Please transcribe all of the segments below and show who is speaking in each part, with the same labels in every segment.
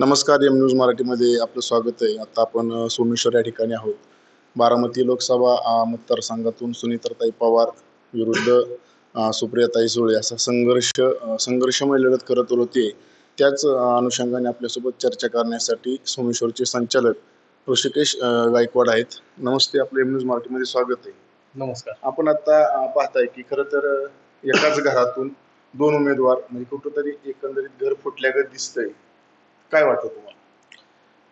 Speaker 1: नमस्कार M news मराठीमध्ये आपलं स्वागत आहे. आता आपण सोमेश्वर या ठिकाणी आहोत. बारामती लोकसभा मतदारसंघातून सुनीताताई पवार विरुद्ध सुप्रियाताई सुळे असा संघर्ष संघर्षमय लढत करत होते. त्याच अनुषंगाने आपल्यासोबत चर्चा करण्यासाठी सोमेश्वरचे संचालक ऋषिकेश गायकवाड आहेत. नमस्ते आपलं एम न्यूज मराठीमध्ये स्वागत आहे.
Speaker 2: नमस्कार.
Speaker 1: आपण आता पाहताय की खरं तर एकाच घरातून दोन उमेदवार म्हणजे कुठंतरी एकंदरीत घर फुटल्यागत दिसतंय. काय वाटतं तुम्हाला?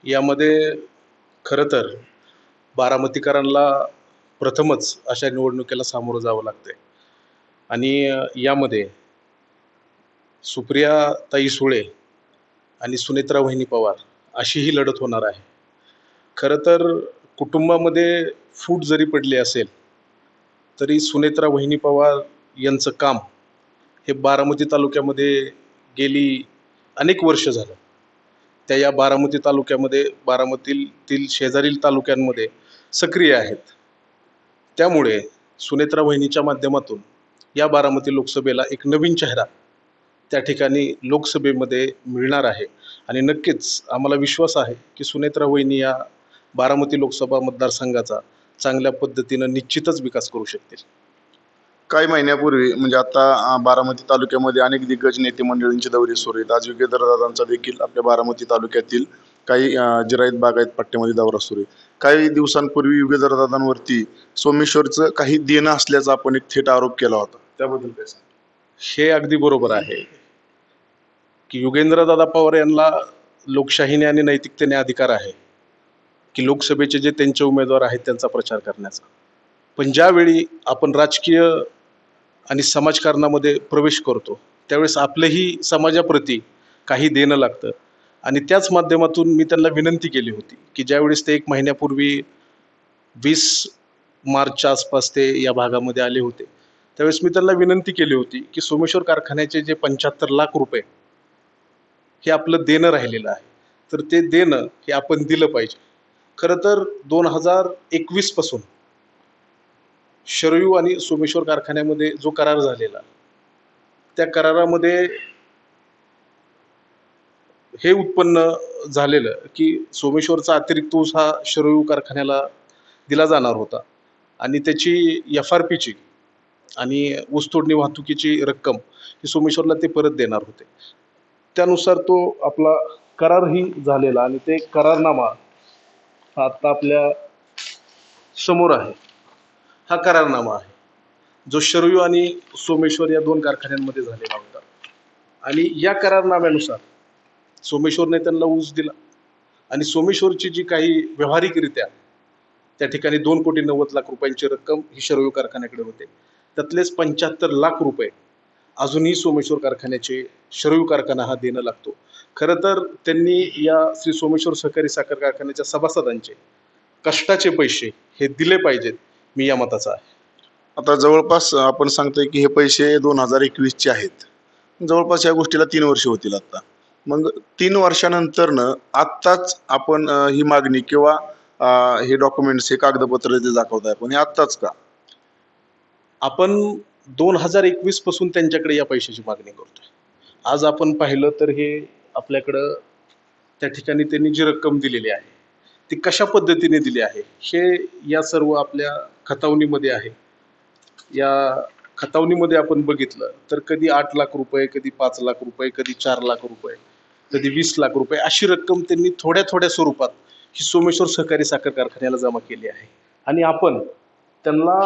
Speaker 2: यामध्ये खरं तर बारामतीकरांना प्रथमच अशा निवडणुकीला सामोरं जावं लागतंय. आणि यामध्ये सुप्रिया ताई सुळे आणि सुनेत्रा वहिनी पवार अशी ही लढत होणार आहे. खरं तर कुटुंबामध्ये फूट जरी पडली असेल तरी सुनेत्रा वहिनी पवार यांचं काम हे बारामती तालुक्यामध्ये गेली अनेक वर्ष झालं. त्या या बारामती तालुक्यामध्ये बारामतीतील शेजारील तालुक्यांमध्ये सक्रिय आहेत. त्यामुळे सुनेत्रा वहिनीच्या माध्यमातून या बारामती लोकसभेला एक नवीन चेहरा त्या ठिकाणी लोकसभेमध्ये मिळणार आहे. आणि नक्कीच आम्हाला विश्वास आहे की सुनेत्रा वहिनी या बारामती लोकसभा मतदारसंघाचा चांगल्या पद्धतीनं निश्चितच विकास करू शकतील.
Speaker 1: काही महिन्यापूर्वी म्हणजे आता बारामती तालुक्यामध्ये अनेक दिग्गज नेते मंडळींचे दौरे सुरू आहेत. आज दादांचा देखील आपल्या बारामती तालुक्यातील काही जिरायत बागायत पट्ट्यामध्ये दौरा सुरू आहे. काही दिवसांपूर्वी दादांवरती सोमेश्वरचं काही देणं असल्याचा आपण एक थेट आरोप केला होता. त्याबद्दल काय सांग
Speaker 2: हे अगदी बरोबर आहे की युगेंद्रदादा पवार यांना लोकशाहीने आणि नैतिकतेने अधिकार आहे की लोकसभेचे जे त्यांचे उमेदवार आहेत त्यांचा प्रचार करण्याचा. पण ज्यावेळी आपण राजकीय आणि समाजकारणामध्ये प्रवेश करतो. त्यावेळेस आपलंही समाजाप्रती काही देणं लागतं. आणि त्याच माध्यमातून मी त्यांना विनंती केली होती की ज्यावेळेस ते एक महिन्यापूर्वी वीस मार्चच्या आसपास ते या भागामध्ये आले होते त्यावेळेस मी त्यांना विनंती केली होती की सोमेश्वर कारखान्याचे जे पंच्याहत्तर लाख रुपये हे आपलं देणं राहिलेलं आहे. तर ते देणं हे आपण दिलं पाहिजे. खरं तर दोन हजार एकवीसपासून शरयू आणि सोमेश्वर कारखान्यामध्ये जो करार झालेला त्या करारामध्ये हे उत्पन्न झालेलं की सोमेश्वरचा अतिरिक्त ऊस हा शरयू कारखान्याला दिला जाणार होता आणि त्याची एफ आर पीची आणि ऊसतोडणी वाहतुकीची रक्कम ही सोमेश्वरला ते परत देणार होते. त्यानुसार तो आपला करारही झालेला आणि ते करारनामा हा आपल्यासमोर आहे. हा करारनामा आहे. जो शरयू आणि सोमेश्वर या दोन कारखान्यांमध्ये झालेला होता. आणि या करारनाम्यानुसार सोमेश्वरने त्यांना ऊस दिला. आणि सोमेश्वरची जी काही व्यावहारिकरित्या त्या ठिकाणी दोन कोटी नव्वद लाख रुपयांची रक्कम ही शरयू कारखान्याकडे होते. त्यातलेच पंच्याहत्तर लाख रुपये अजूनही सोमेश्वर कारखान्याचे शरयू कारखाना हा देणं लागतो. खरं तर त्यांनी या श्री सोमेश्वर सहकारी साखर कारखान्याच्या सभासदांचे कष्टाचे पैसे हे दिले पाहिजेत. मी या मताचा आहे.
Speaker 1: आता जवळपास आपण सांगतोय की हे पैसे दोन हजार एकवीसचे आहेत. जवळपास या गोष्टीला तीन वर्ष होतील आता. मग तीन वर्षानंतरनं आत्ताच आपण ही मागणी किंवा हे डॉक्युमेंट्स हे कागदपत्र जे दाखवताय पण हे आत्ताच का?
Speaker 2: आपण दोन हजार एकवीसपासून त्यांच्याकडे या पैशाची मागणी करतोय. आज आपण पाहिलं तर हे आपल्याकडं त्या ठिकाणी त्यांनी जी रक्कम दिलेली आहे ती कशा पद्धतीने दिली आहे हे या सर्व आपल्या खतावणीमध्ये आहे. या खतावणीमध्ये आपण बघितलं तर कधी आठ लाख रुपये कधी पाच लाख रुपये कधी चार लाख रुपये कधी वीस लाख रुपये अशी रक्कम त्यांनी थोड्या थोड्या स्वरूपात ही सोमेश्वर सहकारी साखर कारखान्याला जमा केली आहे. आणि आपण त्यांना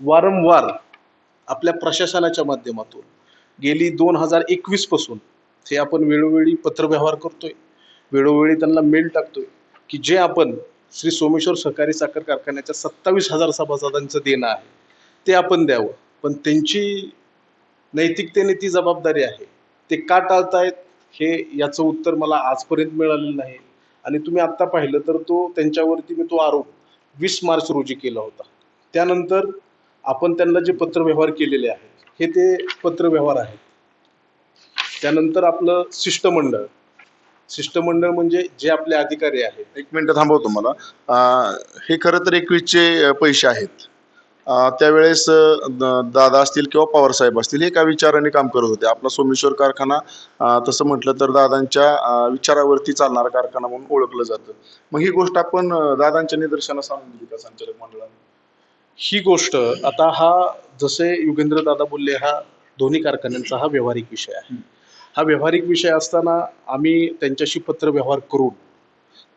Speaker 2: वारंवार आपल्या प्रशासनाच्या माध्यमातून गेली दोन हजार एकवीसपासून हे आपण वेळोवेळी पत्रव्यवहार करतोय. वेळोवेळी त्यांना मेल टाकतोय की जे आपण श्री सोमेश्वर सहकारी साखर कारखान्याच्या सत्तावीस हजार सभासदांचं देणं आहे. ते आपण द्यावं. पण त्यांची नैतिकतेने ती जबाबदारी आहे. ते का टाळतायत हे याचं उत्तर मला आजपर्यंत मिळालेलं नाही. आणि तुम्ही आत्ता पाहिलं तर तो त्यांच्यावरती मी तो आरोप वीस मार्च रोजी केला होता. त्यानंतर आपण त्यांना जे पत्रव्यवहार केलेले आहेत हे ते पत्रव्यवहार आहेत. त्यानंतर आपलं शिष्टमंडळ शिष्टमंडळ म्हणजे जे आपले अधिकारी आहेत.
Speaker 1: एक मिनिट थांबवतो मला हे खरं तर एकवीसचे पैसे आहेत. त्यावेळेस दादा असतील किंवा पवार साहेब असतील हे एका विचाराने काम करत होते. आपला सोमेश्वर कारखाना तसं म्हटलं तर दादांच्या विचारावरती चालणारा कारखाना म्हणून ओळखलं जातं. मग ही गोष्ट आपण दादांच्या निदर्शनास आणून दिली का संचालक मंडळाने?
Speaker 2: ही गोष्ट आता हा जसे युगेंद्र दादा बोलले हा दोन्ही कारखान्यांचा हा व्यावहारिक विषय आहे. हा व्यावहारिक विषय असताना आम्ही त्यांच्याशी पत्रव्यवहार करून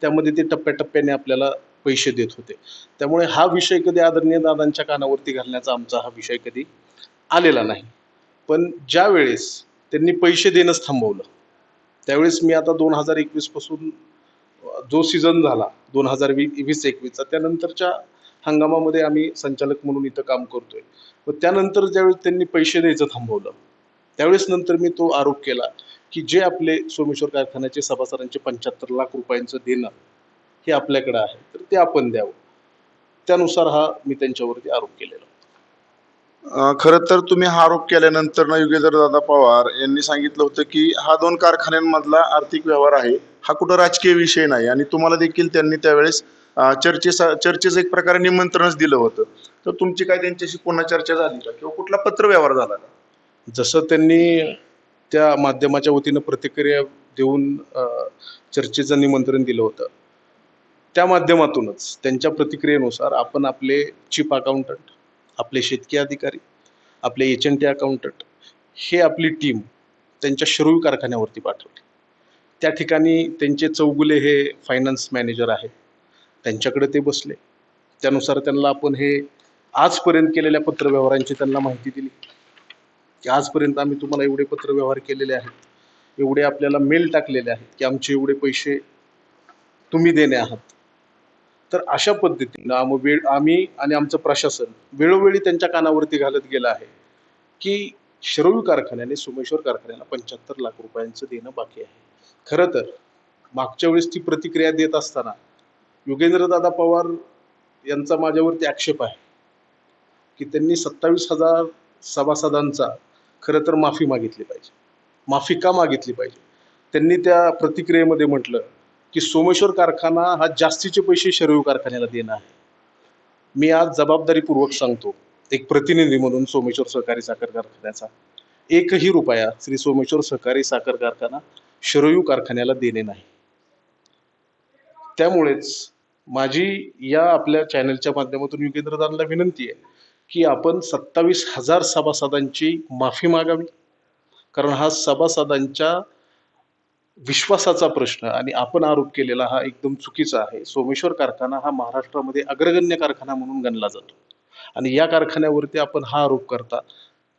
Speaker 2: त्यामध्ये ते टप्प्याटप्प्याने आपल्याला पैसे देत होते. त्यामुळे हा विषय कधी आदरणीय दादांच्या कानावरती घालण्याचा आमचा हा विषय कधी आलेला नाही. पण ज्या वेळेस त्यांनी पैसे देणंच थांबवलं त्यावेळेस मी आता दोन हजार एकवीसपासून जो सीझन झाला दोन हजार वी वीस एकवीसचा त्यानंतरच्या हंगामामध्ये आम्ही संचालक म्हणून इथं काम करतोय. व त्यानंतर ज्यावेळेस त्यांनी पैसे द्यायचं थांबवलं त्यावेळेस नंतर मी तो आरोप केला की जे आपले सोमेश्वर कारखान्याचे सभासदांचे पंच्याहत्तर लाख रुपयांचं देणं हे आपल्याकडे आहे तर ते आपण द्यावं. त्यानुसार हा मी त्यांच्यावरती आरोप केलेला
Speaker 1: खर खरं तर तुम्ही हा आरोप केल्यानंतर ना युगेंद्र दादा पवार यांनी सांगितलं होतं की हा दोन कारखान्यांमधला आर्थिक व्यवहार आहे हा कुठं राजकीय विषय नाही आणि तुम्हाला देखील त्यांनी त्यावेळेस चर्चेचा चर्चेचं एक प्रकारे निमंत्रणच दिलं होतं. तर तुमची काय त्यांच्याशी पुन्हा चर्चा झाली का? किंवा कुठला पत्र व्यवहार झाला का?
Speaker 2: जसं त्यांनी त्या माध्यमाच्या वतीनं प्रतिक्रिया देऊन चर्चेचं निमंत्रण दिलं होतं. त्या माध्यमातूनच त्यांच्या प्रतिक्रियेनुसार आपण आपले चीफ अकाउंटंट आपले शेतकी अधिकारी आपले एच एन टी अकाउंटंट हे आपली टीम त्यांच्या शिरूर कारखान्यावरती पाठवली. त्या ठिकाणी त्यांचे चौगुले हे फायनान्स मॅनेजर आहे. त्यांच्याकडे ते बसले. त्यानुसार त्यांना आपण हे आजपर्यंत केलेल्या पत्रव्यवहारांची त्यांना माहिती दिली. की आजपर्यंत आम्ही तुम्हाला एवढे पत्रव्यवहार केलेले आहेत एवढे आपल्याला मेल टाकलेले आहेत की आमचे एवढे पैसे तुम्ही देणे आहात. तर अशा पद्धतीनं आम वेळ आम्ही आणि आमचं प्रशासन वेळोवेळी त्यांच्या कानावरती घालत गेलं आहे की शिरोळ कारखान्याने सोमेश्वर कारखान्याला पंच्याहत्तर लाख रुपयांचं देणं बाकी आहे. खरं तर मागच्या वेळेस ती प्रतिक्रिया देत असताना योगेंद्रदादा पवार यांचा माझ्यावरती आक्षेप आहे की त्यांनी सत्तावीस हजार सभासदांचा खरं तर माफी मागितली पाहिजे. माफी का मागितली पाहिजे? त्यांनी त्या प्रतिक्रियेमध्ये म्हटलं की सोमेश्वर कारखाना हा जास्तीचे पैसे शरयू कारखान्याला देणं आहे. मी आज जबाबदारीपूर्वक सांगतो एक प्रतिनिधी म्हणून सोमेश्वर सहकारी साखर कारखान्याचा एकही रुपया श्री सोमेश्वर सहकारी साखर कारखाना शरयू कारखान्याला देणे नाही. त्यामुळेच माझी या आपल्या चॅनलच्या माध्यमातून योगेंद्र दानला विनंती आहे की आपण सत्तावीस हजार सभासदांची माफी मागावी. कारण हा सभासदांच्या विश्वासाचा प्रश्न आणि आपण आरोप केलेला हा एकदम चुकीचा आहे. सोमेश्वर कारखाना हा महाराष्ट्रामध्ये अग्रगण्य कारखाना म्हणून गणला जातो. आणि या कारखान्यावरती आपण हा आरोप करता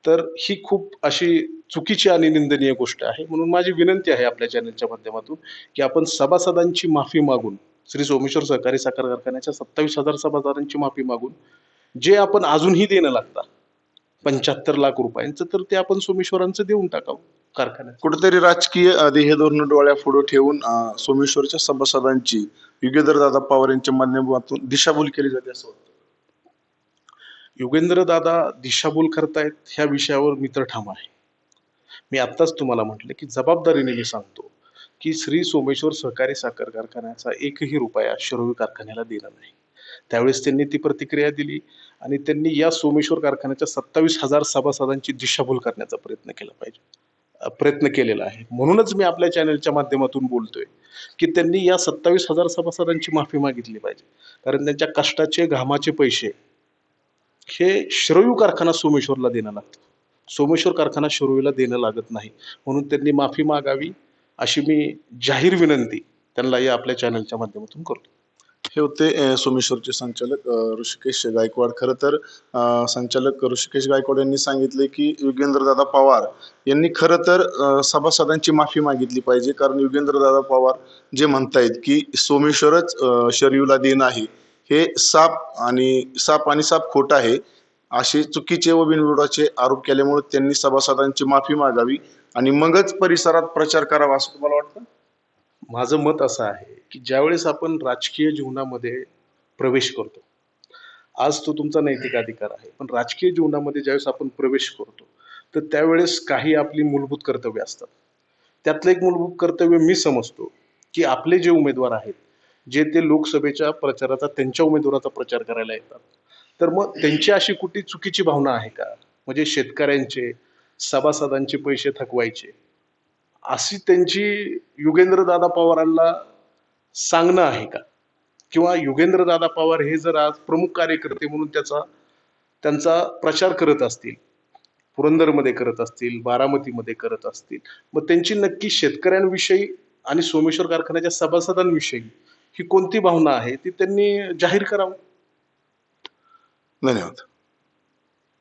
Speaker 2: तर ही खूप अशी चुकीची आणि निंदनीय गोष्ट आहे. म्हणून माझी विनंती आहे आपल्या चॅनलच्या माध्यमातून की आपण सभासदांची माफी मागून श्री सोमेश्वर सहकारी साखर कारखान्याच्या सत्तावीस हजार सभासदांची माफी मागून जे आपण अजूनही देणं लागता. पंच्याहत्तर लाख रुपयांचं तर ते आपण सोमेश्वरांचं देऊन टाकावं कारखान्यात.
Speaker 1: कुठेतरी राजकीय ध्येय धोरण डोळ्या पुढे ठेवून सोमेश्वरच्या सभासदांची युगेंद्र दादा पवार यांच्या माध्यमातून दिशाभूल केली जाते असं वाटतं.
Speaker 2: युगेंद्र दादा दिशाभूल करतायत ह्या विषयावर मी तर ठाम आहे. मी आत्ताच तुम्हाला म्हटलं की जबाबदारीने मी सांगतो की श्री सोमेश्वर सहकारी साखर कारखान्याचा एकही रुपया शिरोवी कारखान्याला दिला नाही. त्यावेळेस त्यांनी ती प्रतिक्रिया दिली आणि त्यांनी या सोमेश्वर कारखान्याच्या सत्तावीस हजार सभासदांची दिशाभूल करण्याचा प्रयत्न केला पाहिजे. प्रयत्न केलेला आहे. म्हणूनच मी आपल्या चॅनलच्या माध्यमातून बोलतोय की त्यांनी या सत्तावीस हजार सभासदांची माफी मागितली पाहिजे. कारण त्यांच्या कष्टाचे घामाचे पैसे हे श्रयू कारखाना सोमेश्वरला देणं लागतं. सोमेश्वर कारखाना शिरोवीला देणं लागत नाही. म्हणून त्यांनी माफी मागावी अशी मी जाहीर विनंती त्यांना या आपल्या चॅनलच्या माध्यमातून करतो.
Speaker 1: हे होते सोमेश्वरचे संचालक ऋषिकेश गायकवाड. खरं तर संचालक ऋषिकेश गायकवाड यांनी सांगितले की युगेंद्रदादा पवार यांनी खरं तर सभासदांची माफी मागितली पाहिजे. कारण युगेंद्रदादा पवार जे म्हणतायत की सोमेश्वरच अ, देण आहे. हे साप आणि साप आणि साप खोट आहे. असे चुकीचे व बिनविरोधाचे आरोप केल्यामुळे त्यांनी सभासदांची माफी मागावी आणि मगच परिसरात प्रचार करावा असं तुम्हाला वाटतं?
Speaker 2: माझं मत असं आहे की ज्यावेळेस आपण राजकीय जीवनामध्ये प्रवेश करतो आज तो तुमचा नैतिक अधिकार आहे पण राजकीय जीवनामध्ये ज्यावेळेस आपण प्रवेश करतो तर त्यावेळेस काही आपली मूलभूत कर्तव्य असतात. त्यातलं एक मूलभूत कर्तव्य मी समजतो की आपले जे उमेदवार आहेत जे ते लोकसभेच्या प्रचाराचा त्यांच्या उमेदवाराचा प्रचार करायला येतात. तर मग त्यांची अशी कुठली चुकीची भावना आहे का? म्हणजे शेतकऱ्यांचे सभासदांचे पैसे थकवायचे अशी त्यांची युगेंद्रदादा पवारांना सांगणं आहे का? किंवा युगेंद्रदादा पवार हे जर आज प्रमुख कार्यकर्ते म्हणून त्याचा त्यांचा प्रचार करत असतील पुरंदरमध्ये करत असतील बारामतीमध्ये करत असतील मग त्यांची नक्की शेतकऱ्यांविषयी आणि सोमेश्वर कारखान्याच्या सभासदांविषयी ही कोणती भावना आहे ती त्यांनी जाहीर करावं?
Speaker 1: धन्यवाद.